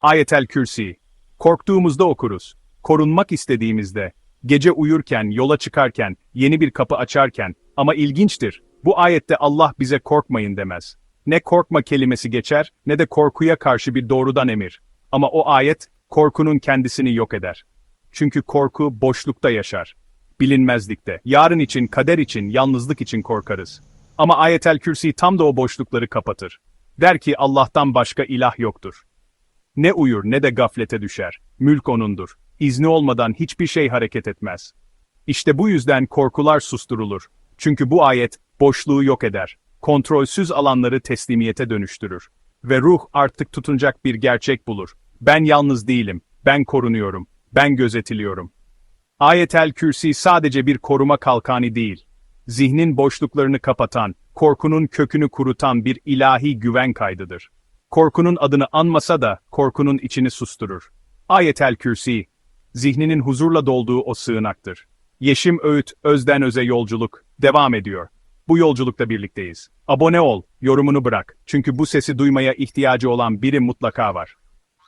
Ayetel Kürsi. Korktuğumuzda okuruz. Korunmak istediğimizde, gece uyurken, yola çıkarken, yeni bir kapı açarken ama ilginçtir. Bu ayette Allah bize korkmayın demez. Ne korkma kelimesi geçer ne de korkuya karşı bir doğrudan emir. Ama o ayet korkunun kendisini yok eder. Çünkü korku boşlukta yaşar. Bilinmezlikte. Yarın için, kader için, yalnızlık için korkarız. Ama ayetel kürsi tam da o boşlukları kapatır. Der ki Allah'tan başka ilah yoktur. Ne uyur ne de gaflete düşer. Mülk O'nundur. İzni olmadan hiçbir şey hareket etmez. İşte bu yüzden korkular susturulur. Çünkü bu ayet boşluğu yok eder. Kontrolsüz alanları teslimiyete dönüştürür. Ve ruh artık tutunacak bir gerçek bulur. Ben yalnız değilim. Ben korunuyorum. Ben gözetiliyorum. Ayetel Kürsi sadece bir koruma kalkanı değil. Zihnin boşluklarını kapatan, korkunun kökünü kurutan bir ilahi güven kaydıdır. Korkunun adını anmasa da korkunun içini susturur. Ayetel Kürsi, zihninin huzurla dolduğu o sığınaktır. Yeşim Öğüt, Özden Öze Yolculuk, devam ediyor. Bu yolculukta birlikteyiz. Abone ol, yorumunu bırak. Çünkü bu sesi duymaya ihtiyacı olan biri mutlaka var.